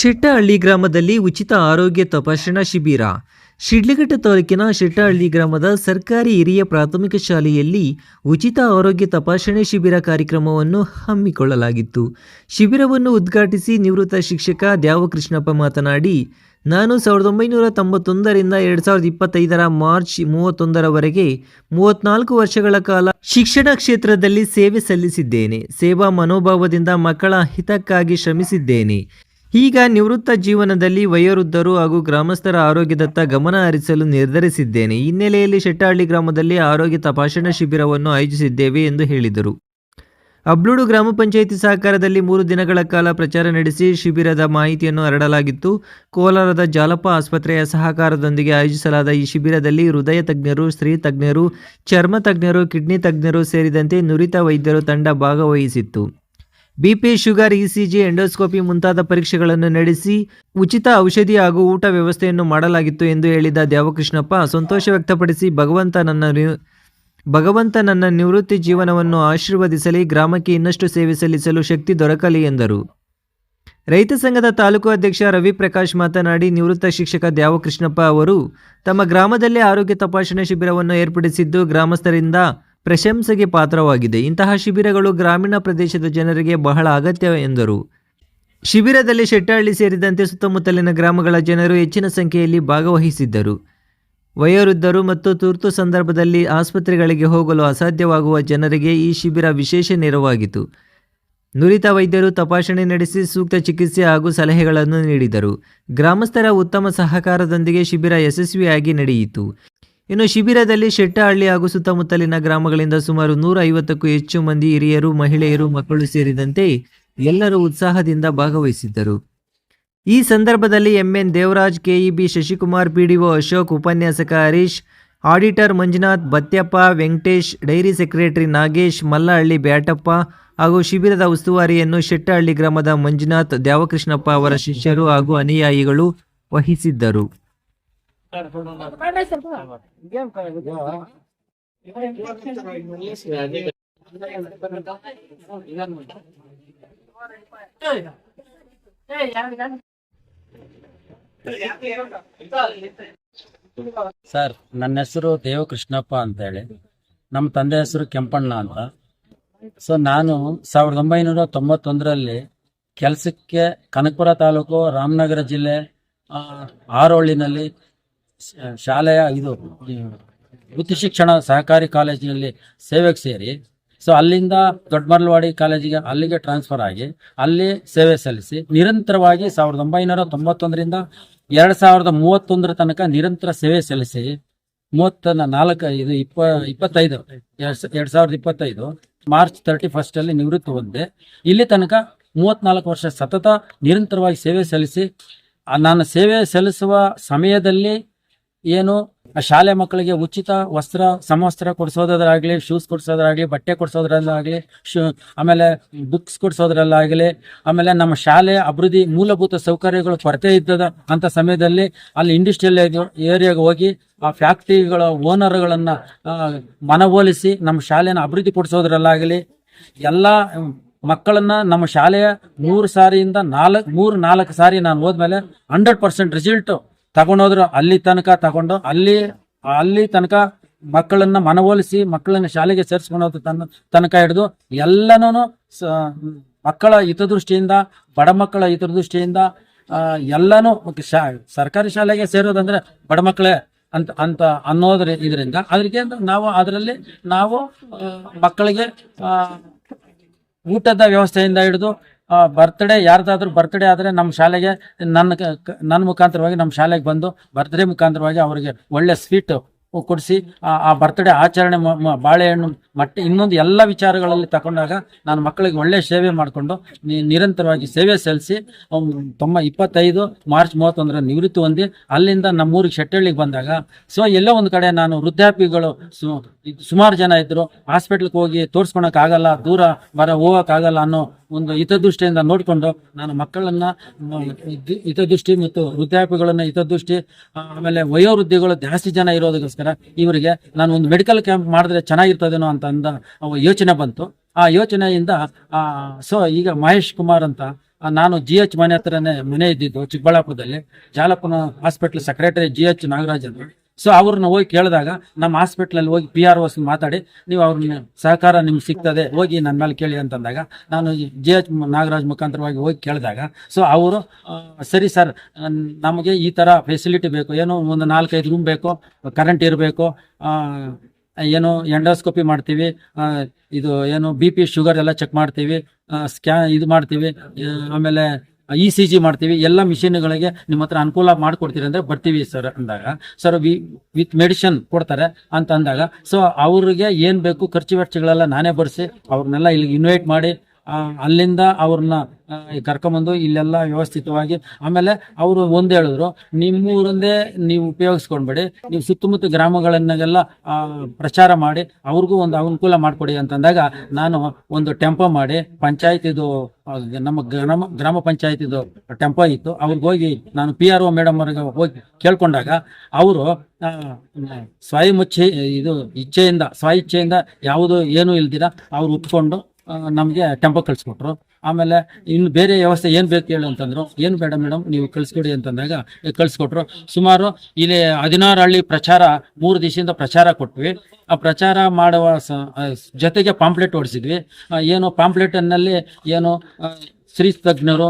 ಶೆಟ್ಟಹಳ್ಳಿ ಗ್ರಾಮದಲ್ಲಿ ಉಚಿತ ಆರೋಗ್ಯ ತಪಾಸಣಾ ಶಿಬಿರ. ಶಿಡ್ಲಘಟ್ಟ ತಾಲೂಕಿನ ಶಿಟ್ಟಹಳ್ಳಿ ಗ್ರಾಮದ ಸರ್ಕಾರಿ ಹಿರಿಯ ಪ್ರಾಥಮಿಕ ಶಾಲೆಯಲ್ಲಿ ಉಚಿತ ಆರೋಗ್ಯ ತಪಾಸಣೆ ಶಿಬಿರ ಕಾರ್ಯಕ್ರಮವನ್ನು ಹಮ್ಮಿಕೊಳ್ಳಲಾಗಿತ್ತು. ಶಿಬಿರವನ್ನು ಉದ್ಘಾಟಿಸಿ ನಿವೃತ್ತ ಶಿಕ್ಷಕ ದ್ಯಾವಕೃಷ್ಣಪ್ಪ ಮಾತನಾಡಿ, ನಾನು ಸಾವಿರದ ಒಂಬೈನೂರ ತೊಂಬತ್ತೊಂದರಿಂದ ಎರಡು ಸಾವಿರದ ಇಪ್ಪತ್ತೈದರ ಮಾರ್ಚ್ ಮೂವತ್ತೊಂದರವರೆಗೆ ಮೂವತ್ನಾಲ್ಕು ವರ್ಷಗಳ ಕಾಲ ಶಿಕ್ಷಣ ಕ್ಷೇತ್ರದಲ್ಲಿ ಸೇವೆ ಸಲ್ಲಿಸಿದ್ದೇನೆ. ಸೇವಾ ಮನೋಭಾವದಿಂದ ಮಕ್ಕಳ ಹಿತಕ್ಕಾಗಿ ಶ್ರಮಿಸಿದ್ದೇನೆ. ಈಗ ನಿವೃತ್ತ ಜೀವನದಲ್ಲಿ ವಯೋವೃದ್ಧರು ಹಾಗೂ ಗ್ರಾಮಸ್ಥರ ಆರೋಗ್ಯದತ್ತ ಗಮನ ಹರಿಸಲು ನಿರ್ಧರಿಸಿದ್ದೇನೆ. ಹಿನ್ನೆಲೆಯಲ್ಲಿ ಶೆಟ್ಟಹಳ್ಳಿ ಗ್ರಾಮದಲ್ಲಿ ಆರೋಗ್ಯ ತಪಾಸಣಾ ಶಿಬಿರವನ್ನು ಆಯೋಜಿಸಿದ್ದೇವೆ ಎಂದು ಹೇಳಿದರು. ಅಬ್ಲೂಡು ಗ್ರಾಮ ಪಂಚಾಯಿತಿ ಸಹಕಾರದಲ್ಲಿ ಮೂರು ದಿನಗಳ ಕಾಲ ಪ್ರಚಾರ ನಡೆಸಿ ಶಿಬಿರದ ಮಾಹಿತಿಯನ್ನು ಹರಡಲಾಗಿತ್ತು. ಕೋಲಾರದ ಜಾಲಪ್ಪ ಆಸ್ಪತ್ರೆಯ ಸಹಕಾರದೊಂದಿಗೆ ಆಯೋಜಿಸಲಾದ ಈ ಶಿಬಿರದಲ್ಲಿ ಹೃದಯ ತಜ್ಞರು, ಸ್ತ್ರೀ ತಜ್ಞರು, ಚರ್ಮ ತಜ್ಞರು, ಕಿಡ್ನಿ ತಜ್ಞರು ಸೇರಿದಂತೆ ನುರಿತ ವೈದ್ಯರು ತಂಡ ಭಾಗವಹಿಸಿತ್ತು. ಬಿಪಿ ಶುಗರ್, ಇಸಿಜಿ, ಎಂಡೋಸ್ಕೋಪಿ ಮುಂತಾದ ಪರೀಕ್ಷೆಗಳನ್ನು ನಡೆಸಿ ಉಚಿತ ಔಷಧಿ ಹಾಗೂ ಊಟ ವ್ಯವಸ್ಥೆಯನ್ನು ಮಾಡಲಾಗಿತ್ತು ಎಂದು ಹೇಳಿದ ದೇವಕೃಷ್ಣಪ್ಪ, ಸಂತೋಷ ವ್ಯಕ್ತಪಡಿಸಿ ಭಗವಂತ ನನ್ನ ಭಗವಂತ ನನ್ನ ನಿವೃತ್ತಿ ಜೀವನವನ್ನು ಆಶೀರ್ವದಿಸಲಿ, ಗ್ರಾಮಕ್ಕೆ ಇನ್ನಷ್ಟು ಸೇವೆ ಸಲ್ಲಿಸಲು ಶಕ್ತಿ ದೊರಕಲಿ ಎಂದರು. ರೈತ ಸಂಘದ ತಾಲೂಕು ಅಧ್ಯಕ್ಷ ರವಿ ಪ್ರಕಾಶ್ ಮಾತನಾಡಿ, ನಿವೃತ್ತ ಶಿಕ್ಷಕ ದ್ಯಾವಕೃಷ್ಣಪ್ಪ ಅವರು ತಮ್ಮ ಗ್ರಾಮದಲ್ಲೇ ಆರೋಗ್ಯ ತಪಾಸಣೆ ಶಿಬಿರವನ್ನು ಏರ್ಪಡಿಸಿದ್ದು, ಗ್ರಾಮಸ್ಥರಿಂದ ಪ್ರಶಂಸೆಗೆ ಪಾತ್ರವಾಗಿದೆ. ಇಂತಹ ಶಿಬಿರಗಳು ಗ್ರಾಮೀಣ ಪ್ರದೇಶದ ಜನರಿಗೆ ಬಹಳ ಅಗತ್ಯ ಎಂದರು. ಶಿಬಿರದಲ್ಲಿ ಶೆಟ್ಟಹಳ್ಳಿ ಸೇರಿದಂತೆ ಸುತ್ತಮುತ್ತಲಿನ ಗ್ರಾಮಗಳ ಜನರು ಹೆಚ್ಚಿನ ಸಂಖ್ಯೆಯಲ್ಲಿ ಭಾಗವಹಿಸಿದ್ದರು. ವಯೋವೃದ್ಧರು ಮತ್ತು ತುರ್ತು ಸಂದರ್ಭದಲ್ಲಿ ಆಸ್ಪತ್ರೆಗಳಿಗೆ ಹೋಗಲು ಅಸಾಧ್ಯವಾಗುವ ಜನರಿಗೆ ಈ ಶಿಬಿರ ವಿಶೇಷ ನೆರವಾಗಿತ್ತು. ನುರಿತ ವೈದ್ಯರು ತಪಾಸಣೆ ನಡೆಸಿ ಸೂಕ್ತ ಚಿಕಿತ್ಸೆ ಹಾಗೂ ಸಲಹೆಗಳನ್ನು ನೀಡಿದರು. ಗ್ರಾಮಸ್ಥರ ಉತ್ತಮ ಸಹಕಾರದೊಂದಿಗೆ ಶಿಬಿರ ಯಶಸ್ವಿಯಾಗಿ ನಡೆಯಿತು. ಇನ್ನು ಶಿಬಿರದಲ್ಲಿ ಶೆಟ್ಟಹಳ್ಳಿ ಹಾಗೂ ಸುತ್ತಮುತ್ತಲಿನ ಗ್ರಾಮಗಳಿಂದ ಸುಮಾರು ನೂರ ಐವತ್ತಕ್ಕೂ ಹೆಚ್ಚು ಮಂದಿ ಹಿರಿಯರು, ಮಹಿಳೆಯರು, ಮಕ್ಕಳು ಸೇರಿದಂತೆ ಎಲ್ಲರೂ ಉತ್ಸಾಹದಿಂದ ಭಾಗವಹಿಸಿದ್ದರು. ಈ ಸಂದರ್ಭದಲ್ಲಿ MN Devaraj, KEB Shashikumar, PDO Ashok ಉಪನ್ಯಾಸಕ Harish auditor Manjunath, Batyappa, Venkatesh, dairy secretary Nagesh, Mallahalli Byatappa ಹಾಗೂ ಶಿಬಿರದ ಉಸ್ತುವಾರಿಯನ್ನು ಶೆಟ್ಟಹಳ್ಳಿ ಗ್ರಾಮದ ಮಂಜುನಾಥ್ ದ್ಯಾವಕೃಷ್ಣಪ್ಪ ಅವರ ಶಿಷ್ಯರು ಹಾಗೂ ಅನುಯಾಯಿಗಳು ವಹಿಸಿದ್ದರು. ಸರ್, ನನ್ನ ಹೆಸರು ದೇವಕೃಷ್ಣಪ್ಪ ಅಂತೇಳಿ. ನಮ್ಮ ತಂದೆ ಹೆಸರು ಕೆಂಪಣ್ಣ ಅಂತ. ಸೊ ನಾನು ಸಾವಿರದ ಒಂಬೈನೂರ ತೊಂಬತ್ತೊಂದರಲ್ಲಿ ಕೆಲಸಕ್ಕೆ ಕನಕಪುರ ತಾಲೂಕು ರಾಮನಗರ ಜಿಲ್ಲೆ ಆರೋಳಿನಲ್ಲಿ ಶಾಲೆಯ ಇದು ವೃತ್ತಿ ಶಿಕ್ಷಣ ಸಹಕಾರಿ ಕಾಲೇಜಿನಲ್ಲಿ ಸೇವೆಗೆ ಸೇರಿ ಸೊ ಅಲ್ಲಿಂದ ದೊಡ್ಡಮರ್ಲವಾಡಿ ಕಾಲೇಜಿಗೆ ಅಲ್ಲಿಗೆ ಟ್ರಾನ್ಸ್ಫರ್ ಆಗಿ, ಅಲ್ಲಿ ಸೇವೆ ಸಲ್ಲಿಸಿ, ನಿರಂತರವಾಗಿ ಸಾವಿರದ ಒಂಬೈನೂರ ತೊಂಬತ್ತೊಂದರಿಂದ ಎರಡು ಸಾವಿರದ ಮೂವತ್ತೊಂದರ ತನಕ ನಿರಂತರ ಸೇವೆ ಸಲ್ಲಿಸಿ ಮೂವತ್ತ ನಾಲ್ಕು, ಇದು ಇಪ್ಪ, ಇಪ್ಪತ್ತೈದು, ಎರಡು ಸಾವಿರದ ಇಪ್ಪತ್ತೈದು, ಮಾರ್ಚ್ ತರ್ಟಿ ಫಸ್ಟಲ್ಲಿ ನಿವೃತ್ತಿ ಹೊಂದೆ, ಇಲ್ಲಿ ತನಕ ಮೂವತ್ನಾಲ್ಕು ವರ್ಷ ಸತತ ನಿರಂತರವಾಗಿ ಸೇವೆ ಸಲ್ಲಿಸಿ ನಾನು ಸೇವೆ ಸಲ್ಲಿಸುವ ಸಮಯದಲ್ಲಿ ಏನು? ಶಾಲೆ ಮಕ್ಕಳಿಗೆ ಉಚಿತ ವಸ್ತ್ರ, ಸಮವಸ್ತ್ರ ಕೊಡಿಸೋದ್ರಾಗ್ಲಿ ಶೂಸ್ ಕೊಡಿಸೋದ್ರಾಗ್ಲಿ ಬಟ್ಟೆ ಕೊಡಿಸೋದ್ರಲ್ಲಾಗ್ಲಿ ಶೂ ಆಮೇಲೆ ಬುಕ್ಸ್ ಕೊಡಿಸೋದ್ರಲ್ಲಾಗಲಿ, ಆಮೇಲೆ ನಮ್ಮ ಶಾಲೆ ಅಭಿವೃದ್ಧಿ ಮೂಲಭೂತ ಸೌಕರ್ಯಗಳು ಕೊರತೆ ಇದ್ದದ ಅಂತ ಸಮಯದಲ್ಲಿ ಅಲ್ಲಿ ಇಂಡಸ್ಟ್ರಿಯಲ್ ಏರಿಯಾಗೆ ಹೋಗಿ ಆ ಫ್ಯಾಕ್ಟ್ರಿಗಳ ಓನರ್ಗಳನ್ನ ಮನವೊಲಿಸಿ ನಮ್ಮ ಶಾಲೆನ ಅಭಿವೃದ್ಧಿ ಪಡಿಸೋದ್ರಲ್ಲಾಗಲಿ ಎಲ್ಲ ಮಕ್ಕಳನ್ನ ನಮ್ಮ ಶಾಲೆಯ ಮೂರು ಸಾರಿಯಿಂದ ನಾಲ್ಕು ಮೂರು ನಾಲ್ಕು ಸಾರಿ ನಾನು ಹೋದ್ಮೇಲೆ ಹಂಡ್ರೆಡ್ ಪರ್ಸೆಂಟ್ ರಿಸಲ್ಟ್ ತಗೊಂಡೋದ್ರು ಅಲ್ಲಿ ತನಕ ತಗೊಂಡು ಅಲ್ಲಿ ಅಲ್ಲಿ ತನಕ ಮಕ್ಕಳನ್ನ ಮನವೊಲಿಸಿ ಮಕ್ಕಳನ್ನ ಶಾಲೆಗೆ ಸೇರಿಸ್ಕೊಳೋದು ತನ್ನ, ತನಕ ಹಿಡಿದು ಎಲ್ಲನೂ ಮಕ್ಕಳ ಹಿತದೃಷ್ಟಿಯಿಂದ, ಬಡ ಮಕ್ಕಳ ಹಿತದೃಷ್ಟಿಯಿಂದ ಎಲ್ಲನೂ ಶಾ, ಸರ್ಕಾರಿ ಶಾಲೆಗೆ ಸೇರೋದಂದ್ರೆ ಬಡ ಮಕ್ಕಳೇ ಅಂತ ಅಂತ ಅನ್ನೋದ್ರ ಇದರಿಂದ. ಅದಕ್ಕೆ ನಾವು ಅದರಲ್ಲಿ ನಾವು ಮಕ್ಕಳಿಗೆ ಊಟದ ವ್ಯವಸ್ಥೆಯಿಂದ ಹಿಡಿದು ಬರ್ತ್ಡೇ ಯಾರ್ದಾದ್ರೂ ಬರ್ತ್ಡೇ ಆದರೆ ನಮ್ಮ ಶಾಲೆಗೆ, ನನ್ನ ನನ್ನ ಮುಖಾಂತರವಾಗಿ ನಮ್ಮ ಶಾಲೆಗೆ ಬಂದು ಬರ್ತ್ಡೇ ಮುಖಾಂತರವಾಗಿ ಅವರಿಗೆ ಒಳ್ಳೆ ಸ್ವೀಟ್ ಕೊಡಿಸಿ, ಆ ಬರ್ತ್ಡೇ ಆಚರಣೆ ಬಾಳೆಹಣ್ಣು ಮಟ್ಟ, ಇನ್ನೊಂದು ಎಲ್ಲ ವಿಚಾರಗಳಲ್ಲಿ ತಗೊಂಡಾಗ ನಾನು ಮಕ್ಕಳಿಗೆ ಒಳ್ಳೆ ಸೇವೆ ಮಾಡಿಕೊಂಡು ನಿರಂತರವಾಗಿ ಸೇವೆ ಸಲ್ಲಿಸಿ ತೊಂಬ ಇಪ್ಪತ್ತೈದು ಮಾರ್ಚ್ ಮೂವತ್ತೊಂದರ ನಿವೃತ್ತಿ ಹೊಂದಿ, ಅಲ್ಲಿಂದ ನಮ್ಮೂರಿಗೆ ಶೆಟ್ಟಳ್ಳಿಗೆ ಬಂದಾಗ, ಸೊ ಎಲ್ಲೋ ಒಂದು ಕಡೆ ನಾನು ವೃದ್ಧಾಪಿಗಳು ಸುಮಾರು ಜನ ಇದ್ರು. ಹಾಸ್ಪಿಟ್ಲ್ಗೆ ಹೋಗಿ ತೋರ್ಸ್ಕೊಳಕ್ ಆಗಲ್ಲ, ದೂರ ಬರ ಹೋಗಕ್ ಆಗಲ್ಲ ಅನ್ನೋ ಒಂದು ಹಿತದೃಷ್ಟಿಯಿಂದ ನೋಡಿಕೊಂಡು ನಾನು ಮಕ್ಕಳನ್ನ ಹಿತದೃಷ್ಟಿ ಮತ್ತು ವೃದ್ಧಾಪಿಗಳನ್ನ ಹಿತದೃಷ್ಟಿ, ಆಮೇಲೆ ವಯೋವೃದ್ಧಿಗಳು ಜಾಸ್ತಿ ಜನ ಇರೋದಕ್ಕೋಸ್ಕರ ಇವರಿಗೆ ನಾನು ಒಂದು ಮೆಡಿಕಲ್ ಕ್ಯಾಂಪ್ ಮಾಡಿದ್ರೆ ಚೆನ್ನಾಗಿರ್ತದೇನೋ ಅಂತ ಅಂದ ಯೋಚನೆ ಬಂತು. ಆ ಯೋಚನೆಯಿಂದ ಸೊ ಈಗ ಮಹೇಶ್ ಕುಮಾರ್ ಅಂತ, ನಾನು ಜಿ ಎಚ್ ಮನೆ ಹತ್ರನೇ ಮನೆ ಇದ್ದಿದ್ದು ಚಿಕ್ಕಬಳ್ಳಾಪುರದಲ್ಲಿ. ಜಾಲಪ್ಪನ hospital secretary G H Nagaraj ಅಂತ. ಸೊ ಅವ್ರನ್ನ ಹೋಗಿ ಕೇಳಿದಾಗ ನಮ್ಮ ಹಾಸ್ಪಿಟ್ಲಲ್ಲಿ ಹೋಗಿ ಪಿ ಆರ್ ಓಸ್ ಮಾತಾಡಿ, ನೀವು ಅವ್ರನ್ನ ಸಹಕಾರ ನಿಮ್ಗೆ ಸಿಗ್ತದೆ, ಹೋಗಿ ನನ್ನ ಮೇಲೆ ಕೇಳಿ ಅಂತಂದಾಗ ನಾನು ಜೆ ಎಚ್ ನಾಗರಾಜ್ ಮುಖಾಂತರವಾಗಿ ಹೋಗಿ ಕೇಳಿದಾಗ ಸೊ ಅವರು ಸರಿ ಸರ್ ನಮಗೆ ಈ ಥರ ಫೆಸಿಲಿಟಿ ಬೇಕು, ಏನೋ ಒಂದು ನಾಲ್ಕೈದು ರೂಮ್ ಬೇಕು ಕರೆಂಟ್ ಇರಬೇಕು ಏನು ಎಂಡೋಸ್ಕೋಪಿ ಮಾಡ್ತೀವಿ ಇದು, ಏನು ಬಿ ಪಿ ಶುಗರ್ ಎಲ್ಲ ಚೆಕ್ ಮಾಡ್ತೀವಿ ಸ್ಕ್ಯಾನ್ ಇದು ಮಾಡ್ತೀವಿ ಆಮೇಲೆ ಇ ಸಿ ಜಿ ಮಾಡ್ತೀವಿ, ಎಲ್ಲ ಮಿಷಿನ್ಗಳಿಗೆ ನಿಮ್ಮ ಹತ್ರ ಅನುಕೂಲ ಮಾಡಿಕೊಡ್ತೀರಿ ಅಂದ್ರೆ ಬರ್ತೀವಿ ಸರ್ ಅಂದಾಗ. ಸರ್, ವಿ, ವಿತ್ ಮೆಡಿಸಿನ್ ಕೊಡ್ತಾರೆ ಅಂತ ಅಂದಾಗ, ಸೊ ಅವ್ರಿಗೆ ಏನ್ ಬೇಕು ಖರ್ಚು ವೆಚ್ಚಗಳೆಲ್ಲ ನಾನೇ ಬರ್ಸಿ ಅವ್ರನ್ನೆಲ್ಲ ಇಲ್ಲಿ ಇನ್ವೈಟ್ ಮಾಡಿ ಅಲ್ಲಿಂದ ಅವ್ರನ್ನ ಕರ್ಕೊಂಬಂದು ಇಲ್ಲೆಲ್ಲ ವ್ಯವಸ್ಥಿತವಾಗಿ ಆಮೇಲೆ ಅವರು ಒಂದು ಹೇಳಿದ್ರು ನಿಮ್ಮೂರಂದೇ ನೀವು ಉಪಯೋಗಿಸ್ಕೊಂಡ್ಬೇಡಿ, ನೀವು ಸುತ್ತಮುತ್ತ ಗ್ರಾಮಗಳನ್ನೆಲ್ಲ ಪ್ರಚಾರ ಮಾಡಿ, ಅವ್ರಿಗೂ ಒಂದು ಅನುಕೂಲ ಮಾಡಿಕೊಡಿ ಅಂತಂದಾಗ ನಾನು ಒಂದು ಟೆಂಪೋ ಮಾಡಿ, ಪಂಚಾಯತಿದು ನಮ್ಮ ಗ್ರಾಮ ಗ್ರಾಮ ಪಂಚಾಯತಿದು ಟೆಂಪೋ ಇತ್ತು, ಅವ್ರಿಗೆ ಹೋಗಿ ನಾನು ಪಿ ಆರ್ ಒ ಮೇಡಮ್ ಅವ್ರಿಗೆ ಹೋಗಿ ಕೇಳ್ಕೊಂಡಾಗ ಅವರು ಸ್ವಯಂ ಇದು ಇಚ್ಛೆಯಿಂದ ಸ್ವ ಇಚ್ಛೆಯಿಂದ ಯಾವುದು ಏನೂ ಇಲ್ದಿರ ಅವ್ರು ಉತ್ಕೊಂಡು ನಮಗೆ ಟೆಂಪೋ ಕಳಿಸ್ಕೊಟ್ರು. ಆಮೇಲೆ ಇನ್ನು ಬೇರೆ ವ್ಯವಸ್ಥೆ ಏನು ಬೇಕು ಹೇಳು ಅಂತಂದ್ರು, ಏನು ಬೇಡ ಮೇಡಮ್, ನೀವು ಕಳಿಸ್ಕೊಡಿ ಅಂತಂದಾಗ ಕಳಿಸ್ಕೊಟ್ರು. ಸುಮಾರು ಇಲ್ಲಿ ಹದಿನಾರು ಹಳ್ಳಿ ಪ್ರಚಾರ, ಮೂರು ದಿವಸದಿಂದ ಪ್ರಚಾರ ಕೊಟ್ವಿ. ಆ ಪ್ರಚಾರ ಮಾಡುವ ಜೊತೆಗೆ ಪಾಂಪ್ಲೆಟ್ ಓಡಿಸಿದ್ವಿ. ಏನು ಪಾಂಪ್ಲೆಟ್ನಲ್ಲಿ ಏನು ಸ್ತ್ರೀ ತಜ್ಞರು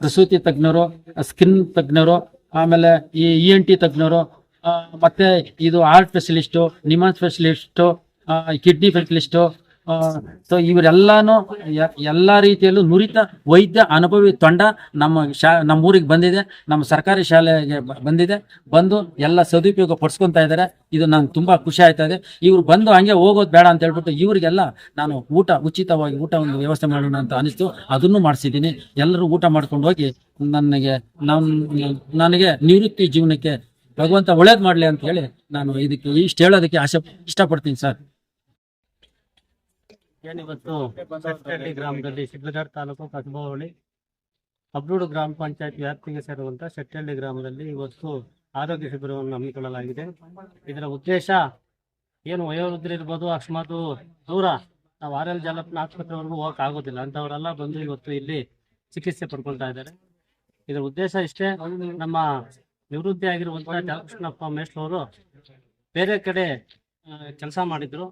ಪ್ರಸೂತಿ ತಜ್ಞರು ಸ್ಕಿನ್ ತಜ್ಞರು, ಆಮೇಲೆ ಈ ಇ ಎನ್ ಟಿ ತಜ್ಞರು ಮತ್ತೆ ಇದು ಆರ್ಟ್ ಸ್ಪೆಷಲಿಸ್ಟು ನಿಮಾನ್ ಸ್ಪೆಷಲಿಸ್ಟು ಕಿಡ್ನಿ ಸ್ಪೆಷಲಿಸ್ಟು ಸೊ ಇವರೆಲ್ಲಾನು ಎಲ್ಲಾ ರೀತಿಯಲ್ಲೂ ನುರಿತ ವೈದ್ಯ ಅನುಭವಿ ತಂಡ ನಮ್ಮ ಶಾ, ನಮ್ಮ ಊರಿಗೆ ಬಂದಿದೆ. ನಮ್ಮ ಸರ್ಕಾರಿ ಶಾಲೆಗೆ ಬಂದಿದೆ. ಬಂದು ಎಲ್ಲ ಸದುಪಯೋಗ ಪಡಿಸ್ಕೊತಾ ಇದ್ದಾರೆ. ಇದು ನಂಗೆ ತುಂಬಾ ಖುಷಿ ಆಯ್ತಾ ಇದೆ. ಇವ್ರು ಬಂದು ಹಂಗೆ ಹೋಗೋದು ಬೇಡ ಅಂತ ಹೇಳ್ಬಿಟ್ಟು ಇವರಿಗೆಲ್ಲ ನಾನು ಊಟ, ಉಚಿತವಾಗಿ ಊಟ ಒಂದು ವ್ಯವಸ್ಥೆ ಮಾಡೋಣ ಅಂತ ಅನಿಸ್ತು. ಅದನ್ನು ಮಾಡಿಸಿದ್ದೀನಿ. ಎಲ್ಲರೂ ಊಟ ಮಾಡ್ಕೊಂಡು ಹೋಗಿ ನನಗೆ, ನನ್, ನನಗೆ ನಿವೃತ್ತಿ ಜೀವನಕ್ಕೆ ಭಗವಂತ ಒಳ್ಳೇದ್ ಮಾಡ್ಲಿ ಅಂತ ಹೇಳಿ ನಾನು ಇದಕ್ಕೆ ಇಷ್ಟು ಹೇಳೋದಕ್ಕೆ ಆಸೆ ಇಷ್ಟಪಡ್ತೀನಿ ಸರ್. ಏನಿವತ್ತು ಸಸ್ಕಳ್ಳಿ ಗ್ರಾಮದಲ್ಲಿ ಸಿದ್ಧಗಢ ತಾಲೂಕು ಕಸಬಾ ಅಬ್ರೂಡ್ ಗ್ರಾಮ ಪಂಚಾಯತ್ ವ್ಯಾಪ್ತಿಗೆ ಸೇರುವಂತಹ ಶೆಟ್ಟಹಳ್ಳಿ ಗ್ರಾಮದಲ್ಲಿ ಇವತ್ತು ಆರೋಗ್ಯ ಶಿಬಿರವನ್ನು ಹಮ್ಮಿಕೊಳ್ಳಲಾಗಿದೆ. ಇದರ ಉದ್ದೇಶ ಏನು ವಯೋವೃದ್ಧರು ಇರ್ಬೋದು ಅಕಸ್ಮಾತ್ ದೂರ ನಾವು ಆರ್ ಎಲ್ ಜಾಲಪ್ಪನ ಆಸ್ಪತ್ರೆವರೆಗೂ ಹೋಗಕ್ ಆಗೋದಿಲ್ಲ. ಅಂತವರೆಲ್ಲ ಬಂದು ಇವತ್ತು ಇಲ್ಲಿ ಚಿಕಿತ್ಸೆ ಪಡ್ಕೊಳ್ತಾ ಇದ್ದಾರೆ. ಇದರ ಉದ್ದೇಶ ಇಷ್ಟೇ, ನಮ್ಮ ನಿವೃತ್ತಿ ಆಗಿರುವಂತಹ ಜಲಕೃಷ್ಣಪ್ಪ ಮೇಷ್ಲವರು ಬೇರೆ ಕಡೆ ಕೆಲಸ ಮಾಡಿದ್ರು.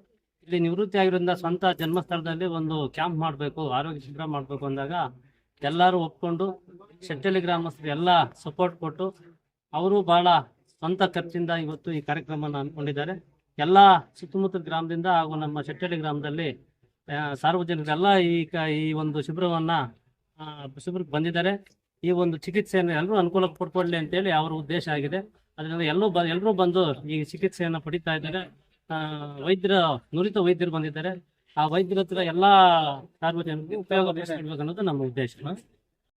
ಇಲ್ಲಿ ನಿವೃತ್ತಿ ಆಗಿರೋದ್ರಿಂದ ಸ್ವಂತ ಜನ್ಮಸ್ಥಳದಲ್ಲಿ ಒಂದು ಕ್ಯಾಂಪ್ ಮಾಡಬೇಕು, ಆರೋಗ್ಯ ಶಿಬಿರ ಮಾಡಬೇಕು ಅಂದಾಗ ಎಲ್ಲರೂ ಒಪ್ಕೊಂಡು ಶೆಟ್ಟಳ್ಳಿ ಗ್ರಾಮಸ್ಥರು ಎಲ್ಲ ಸಪೋರ್ಟ್ ಕೊಟ್ಟು ಅವರು ಬಹಳ ಸ್ವಂತ ಖರ್ಚಿಂದ ಇವತ್ತು ಈ ಕಾರ್ಯಕ್ರಮನ ಅನ್ಕೊಂಡಿದ್ದಾರೆ ಎಲ್ಲ ಸುತ್ತಮುತ್ತ ಗ್ರಾಮದಿಂದ ಹಾಗೂ ನಮ್ಮ ಶೆಟ್ಟಳ್ಳಿ ಗ್ರಾಮದಲ್ಲಿ ಸಾರ್ವಜನಿಕರೆಲ್ಲ ಈ ಕ, ಈ ಒಂದು ಶಿಬಿರವನ್ನ ಶಿಬಿರಕ್ಕೆ ಬಂದಿದ್ದಾರೆ. ಈ ಒಂದು ಚಿಕಿತ್ಸೆಯನ್ನು ಎಲ್ಲರೂ ಅನುಕೂಲ ಪಡ್ಕೊಳ್ಳಿ ಅಂತೇಳಿ ಅವರ ಉದ್ದೇಶ ಆಗಿದೆ. ಅದರಿಂದ ಎಲ್ಲರೂ ಬ, ಎಲ್ಲರೂ ಬಂದು ಈ ಚಿಕಿತ್ಸೆಯನ್ನು ಪಡಿತಾ ಇದ್ದಾರೆ. ವೈದ್ಯರ ನುರಿತ ವೈದ್ಯರು ಬಂದಿದ್ದಾರೆ. ಆ ವೈದ್ಯರ ಹತ್ರ ಎಲ್ಲಾ ಸಾರ್ವಜನಿಕರಿಗೆ ಉಪಯೋಗ ಅನ್ನೋದು ನಮ್ಮ ಉದ್ದೇಶ.